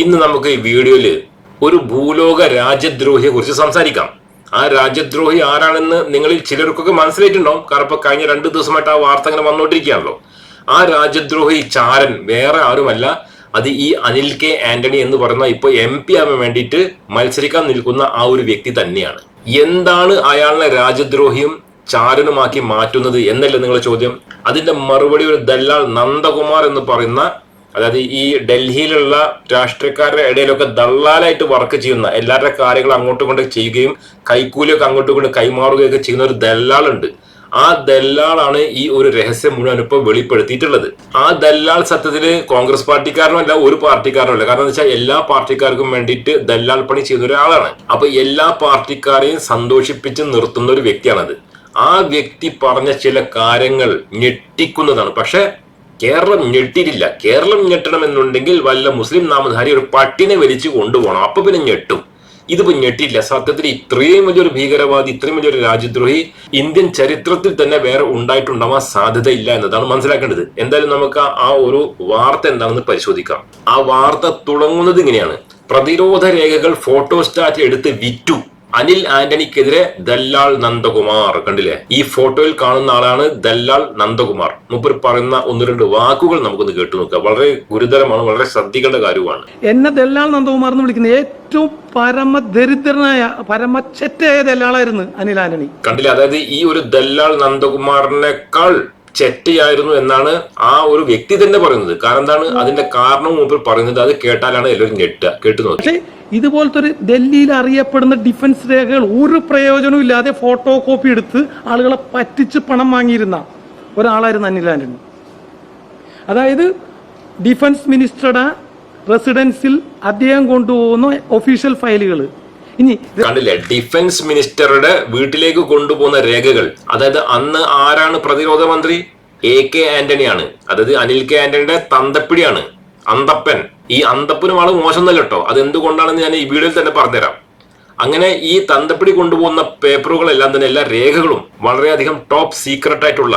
ഇന്ന് നമുക്ക് ഈ വീഡിയോയിൽ ഒരു ഭൂലോക രാജ്യദ്രോഹിയെ കുറിച്ച് സംസാരിക്കാം. ആ രാജ്യദ്രോഹി ആരാണെന്ന് നിങ്ങളിൽ ചിലർക്കൊക്കെ മനസ്സിലായിട്ടുണ്ടോ കാരണം ഇപ്പൊ കഴിഞ്ഞ രണ്ടു ദിവസമായിട്ട് ആ വാർത്ത അങ്ങനെ വന്നുകൊണ്ടിരിക്കുകയാണല്ലോ. ആ രാജ്യദ്രോഹി ചാരൻ വേറെ ആരുമല്ല. അത് ഈ അനിൽ കെ ആന്റണി എന്ന് പറയുന്ന ഇപ്പൊ എം പി ആവാൻ വേണ്ടിയിട്ട് മത്സരിക്കാൻ നിൽക്കുന്ന ആ ഒരു വ്യക്തി തന്നെയാണ്. എന്താണ് അയാളിനെ രാജ്യദ്രോഹിയും ചാരനുമാക്കി മാറ്റുന്നത് എന്നല്ലേ നിങ്ങളുടെ ചോദ്യം? അതിന്റെ മറുപടി ഒരു ദല്ലാൾ നന്ദകുമാർ എന്ന് പറയുന്ന അതായത് ഈ ഡൽഹിയിലുള്ള രാഷ്ട്രീയക്കാരുടെ ഇടയിലൊക്കെ ദള്ളാലായിട്ട് വർക്ക് ചെയ്യുന്ന എല്ലാവരുടെ കാര്യങ്ങൾ അങ്ങോട്ടും ഇങ്ങോട്ടും ചെയ്യുകയും കൈക്കൂലിയൊക്കെ അങ്ങോട്ടും ഇങ്ങോട്ടും കൈമാറുകയൊക്കെ ചെയ്യുന്ന ഒരു ദല്ലാളുണ്ട്. ആ ദല്ലാളാണ് ഈ ഒരു രഹസ്യം മുഴുവൻ ഇപ്പൊ വെളിപ്പെടുത്തിയിട്ടുള്ളത്. ആ ദല്ലാൾ സത്യത്തിൽ കോൺഗ്രസ് പാർട്ടിക്കാരനല്ല ഒരു പാർട്ടിക്കാരനല്ല കാരണം എന്ന് വെച്ചാൽ എല്ലാ പാർട്ടിക്കാർക്കും വേണ്ടിയിട്ട് ദല്ലാൾ പണി ചെയ്യുന്ന ഒരാളാണ്. അപ്പൊ എല്ലാ പാർട്ടിക്കാരെയും സന്തോഷിപ്പിച്ച് നിർത്തുന്ന ഒരു വ്യക്തിയാണത്. ആ വ്യക്തി പറഞ്ഞ ചില കാര്യങ്ങൾ ഞെട്ടിക്കുന്നതാണ്. പക്ഷെ കേരളം ഞെട്ടിയിട്ടില്ല. കേരളം ഞെട്ടണമെന്നുണ്ടെങ്കിൽ വല്ല മുസ്ലിം നാമധാരി ഒരു പട്ടിനെ വലിച്ചു കൊണ്ടുപോകണം. അപ്പൊ പിന്നെ ഞെട്ടും. ഇതിപ്പോ ഞെട്ടിയില്ല സത്യത്തിൽ ഇത്രയും വലിയൊരു ഭീകരവാദി ഇത്രയും വലിയൊരു രാജ്യദ്രോഹി ഇന്ത്യൻ ചരിത്രത്തിൽ തന്നെ വേറെ ഉണ്ടായിട്ടുണ്ടാവാൻ സാധ്യതയില്ല എന്നതാണ് മനസ്സിലാക്കേണ്ടത്. എന്തായാലും നമുക്ക് ആ- ഒരു വാർത്ത എന്താണെന്ന് പരിശോധിക്കാം. ആ വാർത്ത തുടങ്ങുന്നത് ഇങ്ങനെയാണ്. പ്രതിരോധ രേഖകൾ ഫോട്ടോസ്റ്റാറ്റ് എടുത്ത് വിറ്റു. അനിൽ ആന്റണിക്കെതിരെ ദല്ലാൾ നന്ദകുമാർ കണ്ടില്ലേ? ഈ ഫോട്ടോയിൽ കാണുന്ന ആളാണ് ദല്ലാൾ നന്ദകുമാർ. മുപ്പർ പറയുന്ന ഒന്ന് രണ്ട് വാക്കുകൾ നമുക്കൊന്ന് കേട്ടു നോക്കാം. വളരെ ഗുരുതരമാണ് വളരെ ശ്രദ്ധിക്കേണ്ട കാര്യമാണ്. എന്നെ ദല്ലാൾ നന്ദകുമാർ എന്ന് വിളിക്കുന്നത് ഏറ്റവും പരമദരിദ്രനായ പരമച്ചറ്റയായ ദല്ലാളായിരുന്നു അനിൽ ആന്റണി. കണ്ടില്ലേ? അതായത് ഈ ഒരു ദല്ലാൾ നന്ദകുമാറിനേക്കാൾ ചെറ്റയായിരുന്നു എന്നാണ് ആ ഒരു വ്യക്തി തന്നെ പറയുന്നത്. കാരണം എന്താണ്? അതിന്റെ കാരണം മുമ്പിൽ പറയുന്നത് അത് കേട്ടാലാണ് എല്ലാവരും ഞെട്ടുക കേട്ടു നോക്കി ഇതുപോലത്തെ ഒരു ഡൽഹിയിൽ അറിയപ്പെടുന്ന ഡിഫൻസ് രേഖകൾ ഒരു പ്രയോജനവും ഇല്ലാതെ ഫോട്ടോ കോപ്പി എടുത്ത് ആളുകളെ പറ്റിച്ച് പണം വാങ്ങിയിരുന്ന ഒരാളായിരുന്നു അനിൽ അതായത് ഡിഫൻസ് മിനിസ്റ്ററുടെ റെസിഡൻസിൽ അദ്ദേഹം കൊണ്ടുപോകുന്ന ഒഫീഷ്യൽ ഫയലുകൾ. ഇനി കണ്ടില്ലേ? ഡിഫൻസ് മിനിസ്റ്ററുടെ വീട്ടിലേക്ക് കൊണ്ടുപോകുന്ന രേഖകൾ. അതായത് അന്ന് ആരാണ് പ്രതിരോധ മന്ത്രി? എ കെ ആന്റണിയാണ് അതായത് അനിൽ കെ ആന്റണിയുടെ തന്തപ്പിടിയാണ്. അന്തപ്പൻ. ഈ അന്തപ്പനും ആൾ മോശമൊന്നല്ല കേട്ടോ. അത് എന്തുകൊണ്ടാണെന്ന് ഞാൻ ഈ വീഡിയോയിൽ തന്നെ പറഞ്ഞുതരാം. അങ്ങനെ ഈ തന്തപ്പിടി കൊണ്ടുപോകുന്ന പേപ്പറുകളെല്ലാം തന്നെ എല്ലാ രേഖകളും വളരെയധികം ടോപ്പ് സീക്രട്ട് ആയിട്ടുള്ള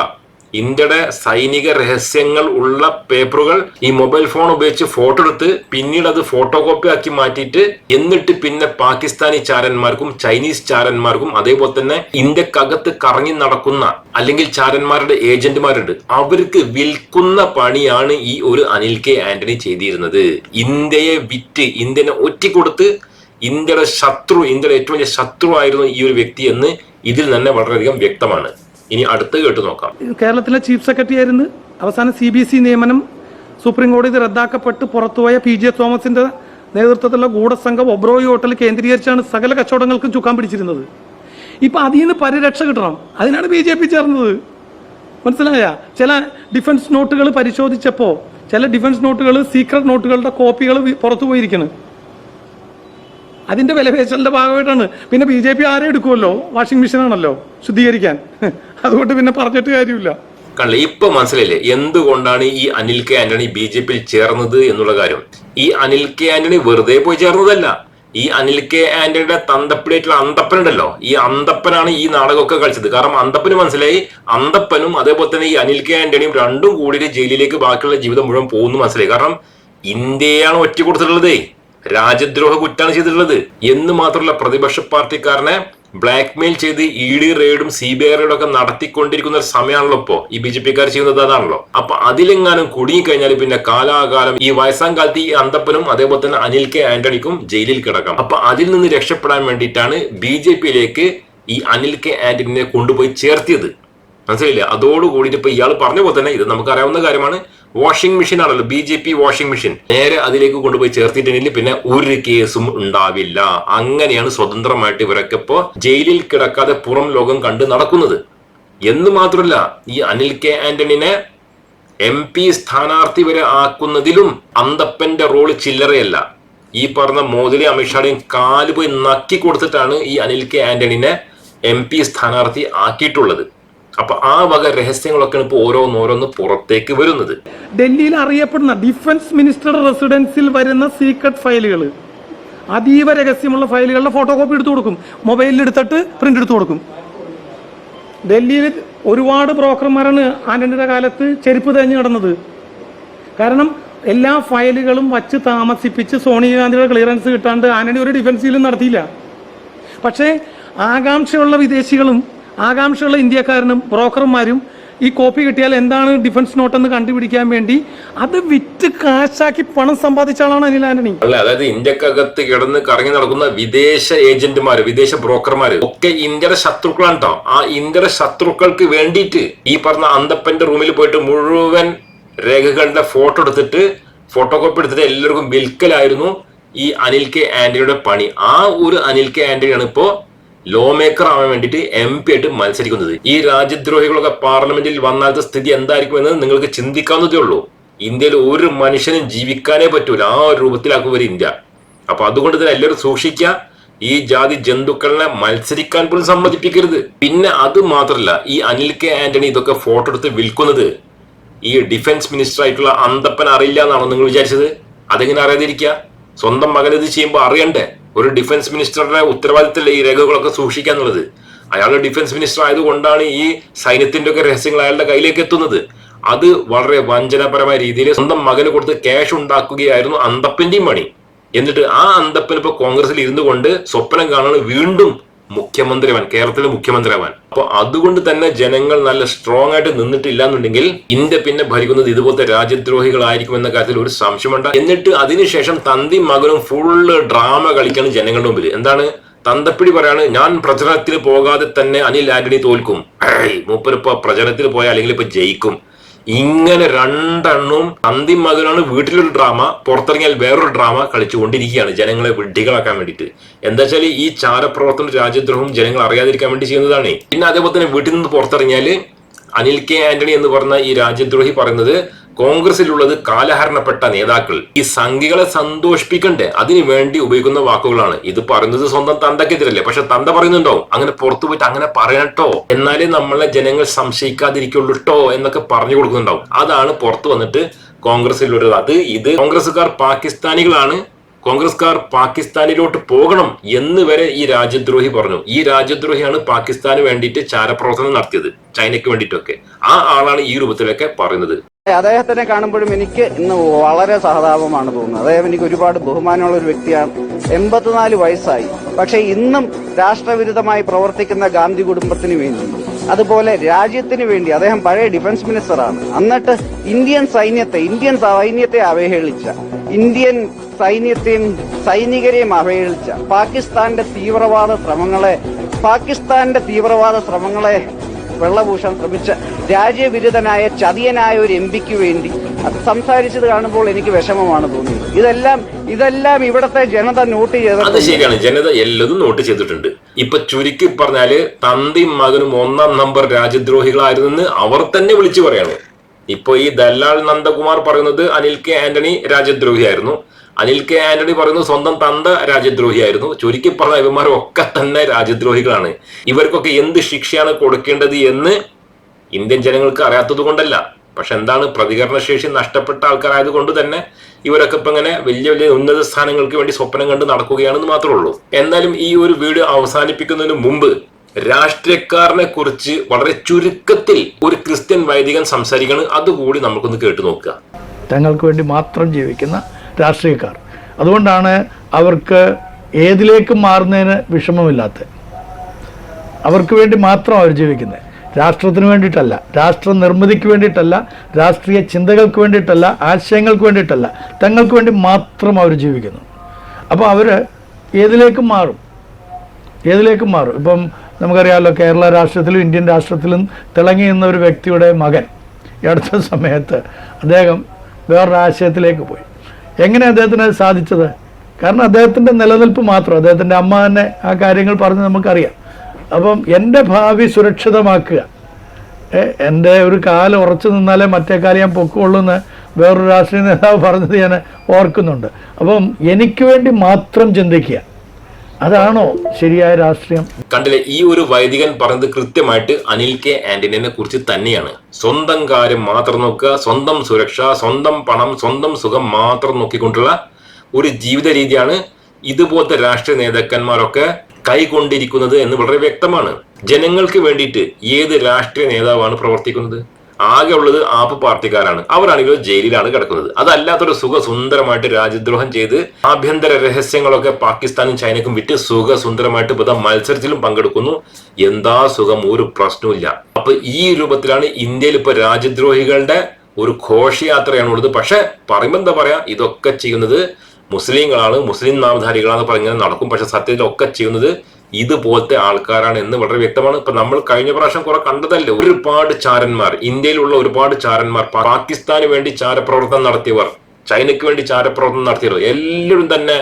ഇന്ത്യയുടെ സൈനിക രഹസ്യങ്ങൾ ഉള്ള പേപ്പറുകൾ ഈ മൊബൈൽ ഫോൺ ഉപയോഗിച്ച് ഫോട്ടോ എടുത്ത് പിന്നീട് അത് ഫോട്ടോ കോപ്പി ആക്കി മാറ്റിയിട്ട് എന്നിട്ട് പിന്നെ പാകിസ്ഥാനി ചാരന്മാർക്കും ചൈനീസ് ചാരന്മാർക്കും അതേപോലെ തന്നെ ഇന്ത്യക്കകത്ത് കറങ്ങി നടക്കുന്ന അല്ലെങ്കിൽ ചാരന്മാരുടെ ഏജന്റുമാരുണ്ട് അവർക്ക് വിൽക്കുന്ന പണിയാണ് ഈ ഒരു അനിൽ കെ ആന്റണി ചെയ്തിരുന്നത്. ഇന്ത്യയെ വിറ്റ് ഇന്ത്യനെ ഒറ്റിക്കൊടുത്ത് ഇന്ത്യയുടെ ശത്രു ഇന്ത്യയുടെ ഏറ്റവും വലിയ ശത്രു ആയിരുന്നു ഈ ഒരു വ്യക്തി എന്ന് ഇതിൽ തന്നെ വളരെയധികം വ്യക്തമാണ്. ഇനി അടുത്ത കേട്ടു നോക്കാം. കേരളത്തിലെ ചീഫ് സെക്രട്ടറി ആയിരുന്നു. അവസാനം സി ബി സി നിയമനം സുപ്രീം കോടതി റദ്ദാക്കപ്പെട്ട് പുറത്തുപോയ പി ജെ തോമസിന്റെ നേതൃത്വത്തിലുള്ള ഗൂഢസംഘം ഒബ്രോയി ഹോട്ടൽ കേന്ദ്രീകരിച്ചാണ് സകല കച്ചവടങ്ങൾക്കും ചുക്കാൻ പിടിച്ചിരുന്നത്. ഇപ്പൊ അതിൽ നിന്ന് പരിരക്ഷ കിട്ടണം. അതിനാണ് ബി ജെ പി ചേർന്നത്. മനസ്സിലായ? ചില ഡിഫൻസ് നോട്ടുകൾ പരിശോധിച്ചപ്പോൾ ചില ഡിഫൻസ് നോട്ടുകൾ സീക്രട്ട് നോട്ടുകളുടെ കോപ്പികൾ പുറത്തു പോയിരിക്കുന്നു അതിന്റെ വിലപേശലിന്റെ ഭാഗമായിട്ടാണ്. പിന്നെ ബി ജെ പി ആരെ എടുക്കുമല്ലോ? വാഷിംഗ് മെഷീനാണല്ലോ ശുദ്ധീകരിക്കാൻ. അതുകൊണ്ട് പിന്നെ പറഞ്ഞിട്ട് കാര്യമില്ല. കണ്ടില്ലേ ഇപ്പൊ മനസ്സിലായില്ലേ? എന്തുകൊണ്ടാണ് ഈ Anil K Antony B J പിയിൽ ചേർന്നത് എന്നുള്ള കാര്യം? ഈ അനിൽ കെ ആന്റണി വെറുതെ പോയി ചേർന്നതല്ല. ഈ അനിൽ കെ ആന്റണിയുടെ തന്തപ്പിടിയായിട്ടുള്ള അന്തപ്പനുണ്ടല്ലോ. ഈ അന്തപ്പനാണ് ഈ നാടകമൊക്കെ കളിച്ചത്. കാരണം അന്തപ്പന് മനസ്സിലായി. അന്തപ്പനും അതേപോലെ തന്നെ ഈ അനിൽ കെ ആന്റണിയും രണ്ടും കൂടിയിട്ട് ജയിലിലേക്ക് ബാക്കിയുള്ള ജീവിതം മുഴുവൻ പോകുന്നു മനസ്സിലായി. കാരണം ഇന്ത്യയാണ് ഒറ്റ കൊടുത്തിട്ടുള്ളത്. രാജ്യദ്രോഹ കുറ്റാണ് ചെയ്തിട്ടുള്ളത്. എന്ന് മാത്രമല്ല പ്രതിപക്ഷ പാർട്ടിക്കാരനെ ബ്ലാക്ക്മെയിൽ ചെയ്ത് ഇ ഡി റെയ്ഡും സി ബി ഐ റെയ്ഡും ഒക്കെ നടത്തിക്കൊണ്ടിരിക്കുന്ന ഒരു സമയമാണല്ലോ ഇപ്പോ. ഈ ബി ജെ പിക്കാർ ചെയ്യുന്നത് അതാണല്ലോ. അപ്പൊ അതിലെങ്ങാനും കുടുങ്ങിക്കഴിഞ്ഞാൽ പിന്നെ കാലാകാലം ഈ വയസ്സാം കാലത്ത് ഈ അന്തപ്പനും അതേപോലെ തന്നെ അനിൽ കെ ആന്റണിക്കും ജയിലിൽ കിടക്കാം. അപ്പൊ അതിൽ നിന്ന് രക്ഷപ്പെടാൻ വേണ്ടിയിട്ടാണ് ബി ജെ പിയിലേക്ക് ഈ അനിൽ കെ ആന്റണിനെ കൊണ്ടുപോയി ചേർത്തിയത്. മനസ്സിലായില്ലേ? അതോടുകൂടിയിട്ട് ഇപ്പൊ ഇയാൾ പറഞ്ഞ പോലെ തന്നെ ഇത് നമുക്ക് അറിയാവുന്ന കാര്യമാണ്. വാഷിംഗ് മെഷീൻ ആണല്ലോ B J P washing machine നേരെ അതിലേക്ക് കൊണ്ടുപോയി ചേർത്തിട്ടുണ്ടെങ്കിൽ പിന്നെ ഒരു കേസും ഉണ്ടാവില്ല. അങ്ങനെയാണ് സ്വതന്ത്രമായിട്ട് ഇവരൊക്കെ ഇപ്പോ ജയിലിൽ കിടക്കാതെ പുറം ലോകം കണ്ട് നടക്കുന്നത്. എന്ന് മാത്രമല്ല ഈ അനിൽ കെ ആന്റണിനെ എം പി സ്ഥാനാർത്ഥി വരെ ആക്കുന്നതിലും അന്തപ്പന്റെ റോൾ ചില്ലറയല്ല. ഈ പറഞ്ഞ മോദിലെ അമിത്ഷാടെയും കാൽ പോയി നക്കി കൊടുത്തിട്ടാണ് ഈ അനിൽ കെ ആന്റണിനെ എം പി സ്ഥാനാർത്ഥി ആക്കിയിട്ടുള്ളത്. അപ്പൊ ആ വക രഹസ്യങ്ങളൊക്കെയാണ് ഇപ്പൊ ഓരോന്നോരോന്ന് പുറത്തേക്ക് വരുന്നത്. ഡൽഹിയിൽ അറിയപ്പെടുന്ന ഡിഫൻസ് മിനിസ്റ്ററുടെ റെസിഡൻസിൽ വരുന്ന സീക്രട്ട് ഫയലുകൾ അതീവ രഹസ്യമുള്ള ഫയലുകളുടെ ഫോട്ടോ കോപ്പി എടുത്തു കൊടുക്കും. മൊബൈലിൽ എടുത്തിട്ട് പ്രിന്റ് എടുത്തു കൊടുക്കും. ഡൽഹിയിൽ ഒരുപാട് ബ്രോക്കർമാരാണ് ആന്റണിയുടെ കാലത്ത് ചെരുപ്പ് തേഞ്ഞ് കിടന്നത്. കാരണം എല്ലാ ഫയലുകളും വച്ച് താമസിപ്പിച്ച് സോണിയാഗാന്ധിയുടെ ക്ലിയറൻസ് കിട്ടാണ്ട് ആന്റണി ഒരു ഡിഫൻസീലും നടത്തിയില്ല. പക്ഷേ ആകാംക്ഷയുള്ള വിദേശികളും ആകാംക്ഷയുള്ള ഇന്ത്യക്കാരനും ബ്രോക്കർമാരും ഈ കോപ്പി കിട്ടിയാൽ എന്താണ് ഡിഫൻസ് നോട്ടെന്ന് കണ്ടുപിടിക്കാൻ വേണ്ടി അത് വിറ്റ് കാശാക്കി പണം സമ്പാദിച്ച ആളാണ് അനിൽ ആന്റണി. അല്ല അതായത് ഇന്ത്യക്കകത്ത് കിടന്ന് കറങ്ങി നടക്കുന്ന വിദേശ ഏജന്റുമാര് വിദേശ ബ്രോക്കർമാര് ഒക്കെ ഇന്ത്യയുടെ ശത്രുക്കളാണ് കേട്ടോ ആ ഇന്ത്യയുടെ ശത്രുക്കൾക്ക് വേണ്ടിയിട്ട് ഈ പറഞ്ഞ അന്തപ്പന്റെ റൂമിൽ പോയിട്ട് മുഴുവൻ രേഖകളുടെ ഫോട്ടോ എടുത്തിട്ട് ഫോട്ടോ കോപ്പി എടുത്തിട്ട് എല്ലാവർക്കും വിൽക്കലായിരുന്നു ഈ അനിൽ കെ ആന്റണിയുടെ പണി. ആ ഒരു അനിൽ കെ ആന്റണിയാണ് ഇപ്പോ ലോ മേക്കർ ആവാൻ വേണ്ടിയിട്ട് എം പി ആയിട്ട് മത്സരിക്കുന്നത്. ഈ രാജ്യദ്രോഹികളൊക്കെ പാർലമെന്റിൽ വന്നാലത്തെ സ്ഥിതി എന്തായിരിക്കും എന്ന് നിങ്ങൾക്ക് ചിന്തിക്കാവുന്നതേ ഉള്ളൂ. ഇന്ത്യയിൽ ഒരു മനുഷ്യനും ജീവിക്കാനേ പറ്റൂല. ആ ഒരു രൂപത്തിലാക്കും ഒരു ഇന്ത്യ. അപ്പൊ അതുകൊണ്ട് തന്നെ എല്ലാവരും സൂക്ഷിക്കുക. ഈ ജാതി ജന്തുക്കളെ മത്സരിക്കാൻ പോലും സമ്മതിപ്പിക്കരുത്. പിന്നെ അത് മാത്രല്ല ഈ അനിൽ കെ ആന്റണി ഇതൊക്കെ ഫോട്ടോ എടുത്ത് വിൽക്കുന്നത് ഈ ഡിഫൻസ് മിനിസ്റ്റർ ആയിട്ടുള്ള അന്തപ്പൻ അറിയില്ല എന്നാണോ നിങ്ങൾ വിചാരിച്ചത്? അതെങ്ങനെ അറിയാതിരിക്കുക? സ്വന്തം മകൻ ഇത് ചെയ്യുമ്പോൾ അറിയണ്ടേ? ഒരു ഡിഫൻസ് മിനിസ്റ്ററുടെ ഉത്തരവാദിത്തമല്ല ഈ രേഖകളൊക്കെ സൂക്ഷിക്കുക എന്നുള്ളത്. അയാൾ ഡിഫൻസ് മിനിസ്റ്റർ ആയതുകൊണ്ടാണ് ഈ സൈന്യത്തിന്റെ ഒക്കെ രഹസ്യങ്ങൾ അയാളുടെ കയ്യിലേക്ക് എത്തുന്നത്. അത് വളരെ വഞ്ചനാപരമായ രീതിയിൽ സ്വന്തം മകന് കൊടുത്ത് ക്യാഷ് ഉണ്ടാക്കുകയായിരുന്നു അന്തപ്പന്റെയും പണി. എന്നിട്ട് ആ അന്തപ്പൻ ഇപ്പൊ കോൺഗ്രസിൽ ഇരുന്നു കൊണ്ട് സ്വപ്നം കാണാൻ വീണ്ടും മുഖ്യമന്ത്രിയാവാൻ കേരളത്തിലെ മുഖ്യമന്ത്രിയാവാൻ. അപ്പൊ അതുകൊണ്ട് തന്നെ ജനങ്ങൾ നല്ല സ്ട്രോങ് ആയിട്ട് നിന്നിട്ടില്ല എന്നുണ്ടെങ്കിൽ ഇന്ത്യ പിന്നെ ഭരിക്കുന്നത് ഇതുപോലത്തെ രാജ്യദ്രോഹികളായിരിക്കും എന്ന കാര്യത്തിൽ ഒരു സംശയമുണ്ട് എന്നിട്ട് അതിനുശേഷം തന്തി മകനും ഫുള്ള് ഡ്രാമ കളിക്കാണ് ജനങ്ങളുടെ മുമ്പിൽ എന്താണ്? തന്തപ്പിടി പറയാണ് ഞാൻ പ്രചരണത്തിൽ പോകാതെ തന്നെ അനിൽ ആന്റണി തോൽക്കും. മൂപ്പരിപ്പോ പ്രചരണത്തിൽ പോയാൽ അല്ലെങ്കിൽ ഇപ്പൊ ജയിക്കും. ഇങ്ങനെ രണ്ടെണ്ണവും അന്തിം മകനാണ് വീട്ടിലൊരു ഡ്രാമ പുറത്തിറങ്ങിയാൽ വേറൊരു ഡ്രാമ കളിച്ചുകൊണ്ടിരിക്കുകയാണ്. ജനങ്ങളെ വിഡ്ഢികളാക്കാൻ വേണ്ടിയിട്ട്. എന്താ വെച്ചാൽ ഈ ചാരപ്രവർത്തനം രാജ്യദ്രോഹം ജനങ്ങൾ അറിയാതിരിക്കാൻ വേണ്ടി ചെയ്യുന്നതാണ്. പിന്നെ അതേപോലെ തന്നെ വീട്ടിൽ നിന്ന് പുറത്തിറങ്ങിയാൽ അനിൽ കെ ആന്റണി എന്ന് പറഞ്ഞ ഈ രാജ്യദ്രോഹി പറയുന്നത് കോൺഗ്രസിലുള്ളത് കാലഹരണപ്പെട്ട നേതാക്കൾ. ഈ സംഘികളെ സന്തോഷിപ്പിക്കണ്ടേ? അതിനു വേണ്ടി ഉപയോഗിക്കുന്ന വാക്കുകളാണ്. ഇത് പറയുന്നത് സ്വന്തം തന്തക്കെതിരല്ലേ? പക്ഷെ തന്ത പറയുന്നുണ്ടോ? അങ്ങനെ പുറത്തു പോയിട്ട് അങ്ങനെ പറയട്ടോ എന്നാലേ നമ്മളെ ജനങ്ങൾ സംശയിക്കാതിരിക്കുള്ളൂ ട്ടോ എന്നൊക്കെ പറഞ്ഞു കൊടുക്കുന്നുണ്ടാവും. അതാണ് പുറത്തു വന്നിട്ട് കോൺഗ്രസിലുള്ളത്. അത് ഇത് കോൺഗ്രസുകാർ പാകിസ്ഥാനികളാണ് കോൺഗ്രസ്കാർ പാകിസ്ഥാനിലോട്ട് പോകണം എന്ന് വരെ ഈ രാജ്യദ്രോഹി പറഞ്ഞു. ഈ രാജ്യദ്രോഹിയാണ് പാകിസ്ഥാന് വേണ്ടിയിട്ട് ചാരപ്രവർത്തനം നടത്തിയത് ചൈനയ്ക്ക് വേണ്ടിയിട്ടൊക്കെ. ആ ആളാണ് ഈ രൂപത്തിലൊക്കെ പറയുന്നത്. അദ്ദേഹത്തിനെ കാണുമ്പോഴും എനിക്ക് ഇന്ന് വളരെ സഹതാപമാണ് തോന്നുന്നത്. അദ്ദേഹം എനിക്ക് ഒരുപാട് ബഹുമാനമുള്ള ഒരു വ്യക്തിയാണ്. എൺപത്തിനാല് വയസ്സായി. പക്ഷെ ഇന്നും രാഷ്ട്രവിരുദ്ധമായി പ്രവർത്തിക്കുന്ന ഗാന്ധി കുടുംബത്തിന് വേണ്ടി അതുപോലെ രാജ്യത്തിന് വേണ്ടി അദ്ദേഹം പഴയ ഡിഫൻസ് മിനിസ്റ്ററാണ്. എന്നിട്ട് ഇന്ത്യൻ സൈന്യത്തെ ഇന്ത്യൻ സൈന്യത്തെ അവഹേളിച്ച ഇന്ത്യൻ സൈന്യത്തെയും സൈനികരെയും അവഹേളിച്ച പാകിസ്ഥാന്റെ തീവ്രവാദ ശ്രമങ്ങളെ പാകിസ്ഥാന്റെ തീവ്രവാദ ശ്രമങ്ങളെ വെള്ളഭൂഷണം ശ്രമിച്ച രാജ്യവിരുദ്ധനായ ചതിയനായ ഒരു എം പിക്ക് വേണ്ടി അത് സംസാരിച്ചത് കാണുമ്പോൾ എനിക്ക് വിഷമമാണ് തോന്നിയത്. ഇതെല്ലാം ഇതെല്ലാം ഇവിടത്തെ ജനത നോട്ട് ചെയ്തത് ശരിയാണ്. ജനത എല്ലതും നോട്ട് ചെയ്തിട്ടുണ്ട്. ഇപ്പൊ ചുരുക്കി പറഞ്ഞാൽ തന്തിയും മകനും ഒന്നാം നമ്പർ രാജ്യദ്രോഹികളായിരുന്നെന്ന് അവർ തന്നെ വിളിച്ചു പറയാണ്. ഇപ്പൊ ഈ ദല്ലാൽ നന്ദകുമാർ പറയുന്നത് അനിൽ കെ ആന്റണി രാജ്യദ്രോഹിയായിരുന്നു. അനിൽ കെ ആന്റണി പറയുന്നത് സ്വന്തം തന്ത രാജ്യദ്രോഹിയായിരുന്നു. ചുരുക്കി പറഞ്ഞ ഇവന്മാർ ഒക്കെ തന്നെ രാജ്യദ്രോഹികളാണ്. ഇവർക്കൊക്കെ എന്ത് ശിക്ഷയാണ് കൊടുക്കേണ്ടത് എന്ന് ഇന്ത്യൻ ജനങ്ങൾക്ക് അറിയാത്തത് കൊണ്ടല്ല. പക്ഷെ എന്താണ് പ്രതികരണശേഷി നഷ്ടപ്പെട്ട ആൾക്കാരായത് കൊണ്ട് തന്നെ ഇവരൊക്കെ ഇപ്പൊ ഇങ്ങനെ വലിയ വലിയ ഉന്നത സ്ഥാനങ്ങൾക്ക് വേണ്ടി സ്വപ്നം കണ്ട് നടക്കുകയാണെന്ന് മാത്രമേ ഉള്ളൂ. എന്നാലും ഈ ഒരു വീഡിയോ അവസാനിപ്പിക്കുന്നതിന് മുമ്പ് രാഷ്ട്രീയക്കാരനെ കുറിച്ച് വളരെ ചുരുക്കത്തിൽ ഒരു ക്രിസ്ത്യൻ വൈദികൻ സംസാരിക്കണം. അതുകൂടി നമുക്കൊന്ന് കേട്ടു നോക്കുക. തങ്ങൾക്ക് വേണ്ടി മാത്രം ജീവിക്കുന്ന രാഷ്ട്രീയക്കാർ. അതുകൊണ്ടാണ് അവർക്ക് ഏതിലേക്കും മാറുന്നതിന് വിഷമമില്ലാത്ത അവർക്ക് വേണ്ടി മാത്രം അവർ ജീവിക്കുന്നത് രാഷ്ട്രത്തിന് വേണ്ടിയിട്ടല്ല രാഷ്ട്ര നിർമ്മിതിക്ക് വേണ്ടിയിട്ടല്ല രാഷ്ട്രീയ ചിന്തകൾക്ക് വേണ്ടിയിട്ടല്ല ആശയങ്ങൾക്ക് വേണ്ടിയിട്ടല്ല തങ്ങൾക്ക് വേണ്ടി മാത്രം അവർ ജീവിക്കുന്നു. അപ്പോൾ അവർ ഏതിലേക്കും മാറും. ഏതിലേക്കും മാറും. ഇപ്പം നമുക്കറിയാമല്ലോ കേരള രാഷ്ട്രത്തിലും ഇന്ത്യൻ രാഷ്ട്രത്തിലും തിളങ്ങി നിന്ന ഒരു വ്യക്തിയുടെ മകൻ ഈ അടുത്ത സമയത്ത് അദ്ദേഹം വേറൊരു ആശയത്തിലേക്ക് പോയി. എങ്ങനെ അദ്ദേഹത്തിന് അത് സാധിച്ചത്? കാരണം അദ്ദേഹത്തിന്റെ നിലനിൽപ്പ് മാത്രം അദ്ദേഹത്തിന്റെ അമ്മ തന്നെ ആ കാര്യങ്ങൾ പറഞ്ഞ് നമുക്കറിയാം. അപ്പം എന്റെ ഭാവി സുരക്ഷിതമാക്കുക. എന്റെ ഒരു കാലം ഉറച്ചു നിന്നാലേ മറ്റേ കാലം ഞാൻ പൊക്കുള്ളൂ എന്ന് വേറൊരു രാഷ്ട്രീയ നേതാവ് പറഞ്ഞത് ഞാൻ ഓർക്കുന്നുണ്ട്. അപ്പം എനിക്ക് വേണ്ടി മാത്രം ചിന്തിക്കുക. അതാണോ ശരിയായ രാഷ്ട്രീയം? കണ്ടില്ലേ ഈ ഒരു വൈദികൻ പറഞ്ഞത് കൃത്യമായിട്ട് അനിൽ കെ ആന്റണിനെ കുറിച്ച് തന്നെയാണ്. സ്വന്തം കാര്യം മാത്രം നോക്കുക സ്വന്തം സുരക്ഷ സ്വന്തം പണം സ്വന്തം സുഖം മാത്രം നോക്കിക്കൊണ്ടുള്ള ഒരു ജീവിത രീതിയാണ് ഇതുപോലത്തെ രാഷ്ട്രീയ നേതാക്കന്മാരൊക്കെ കൈകൊണ്ടിരിക്കുന്നത് എന്ന് വളരെ വ്യക്തമാണ്. ജനങ്ങൾക്ക് വേണ്ടിയിട്ട് ഏത് രാഷ്ട്രീയ നേതാവാണ് പ്രവർത്തിക്കുന്നത്? ആകെ ഉള്ളത് ആപ്പ് പാർട്ടിക്കാരാണ്. അവരാണെങ്കിൽ ജയിലിലാണ് കിടക്കുന്നത്. അതല്ലാത്തൊരു സുഖ സുന്ദരമായിട്ട് രാജ്യദ്രോഹം ചെയ്ത് ആഭ്യന്തര രഹസ്യങ്ങളൊക്കെ പാകിസ്ഥാനും ചൈനക്കും വിറ്റ് സുഖ സുന്ദരമായിട്ട് ഇപ്പൊ മത്സരത്തിലും പങ്കെടുക്കുന്നു. എന്താ സുഖം? ഒരു പ്രശ്നമില്ല അപ്പൊ ഈ രൂപത്തിലാണ് ഇന്ത്യയിൽ ഇപ്പൊ രാജ്യദ്രോഹികളുടെ ഒരു ഘോഷയാത്രയാണ് ഉള്ളത് പക്ഷെ പറയുമ്പോൾ എന്താ പറയാ? ഇതൊക്കെ ചെയ്യുന്നത് മുസ്ലിങ്ങളാണ്. മുസ്ലിം നാമധാരികളാണ് പറഞ്ഞാൽ നടക്കും. പക്ഷെ സത്യത്തിൽ ഒക്കെ ചെയ്യുന്നത് ഇതുപോലത്തെ ആൾക്കാരാണ് എന്ന് വളരെ വ്യക്തമാണ്. ഇപ്പൊ നമ്മൾ കഴിഞ്ഞ പ്രാവശ്യം കുറെ കണ്ടതല്ലേ? ഒരുപാട് ചാരന്മാർ ഇന്ത്യയിലുള്ള ഒരുപാട് ചാരന്മാർ പാകിസ്ഥാന് വേണ്ടി ചാരപ്രവർത്തനം നടത്തിയവർ ചൈനയ്ക്ക് വേണ്ടി ചാരപ്രവർത്തനം നടത്തിയവർ എല്ലാവരും തന്നെ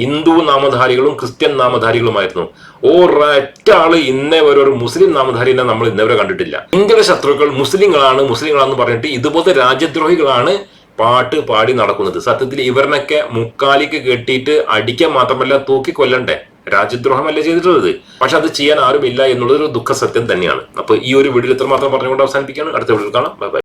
ഹിന്ദു നാമധാരികളും ക്രിസ്ത്യൻ നാമധാരികളുമായിരുന്നു. ഒരൊറ്റ ആൾ ഇന്നേ വരെ ഒരു മുസ്ലിം നാമധാരിനെ നമ്മൾ ഇന്നേവരെ കണ്ടിട്ടില്ല. ഇന്ത്യയുടെ ശത്രുക്കൾ മുസ്ലിങ്ങളാണ് മുസ്ലിങ്ങളാണെന്ന് പറഞ്ഞിട്ട് ഇതുപോലത്തെ രാജ്യദ്രോഹികളാണ് പാട്ട് പാടി നടക്കുന്നത്. സത്യത്തിൽ ഇവരിനൊക്കെ മുക്കാലിക്ക് കെട്ടിയിട്ട് അടിക്കാൻ മാത്രമല്ല തൂക്കി കൊല്ലണ്ടേ രാജ്യദ്രോഹമല്ല ചെയ്തിട്ടുള്ളത്? പക്ഷെ അത് ചെയ്യാൻ ആരുമില്ല എന്നുള്ളത് ഒരു ദുഃഖ സത്യം തന്നെയാണ്. അപ്പൊ ഈ ഒരു വീഡിയോ ഇത്രമാത്രം പറഞ്ഞുകൊണ്ട് അവസാനിപ്പിക്കുകയാണ്. അടുത്ത വീഡിയോ കാണാം. Bye bye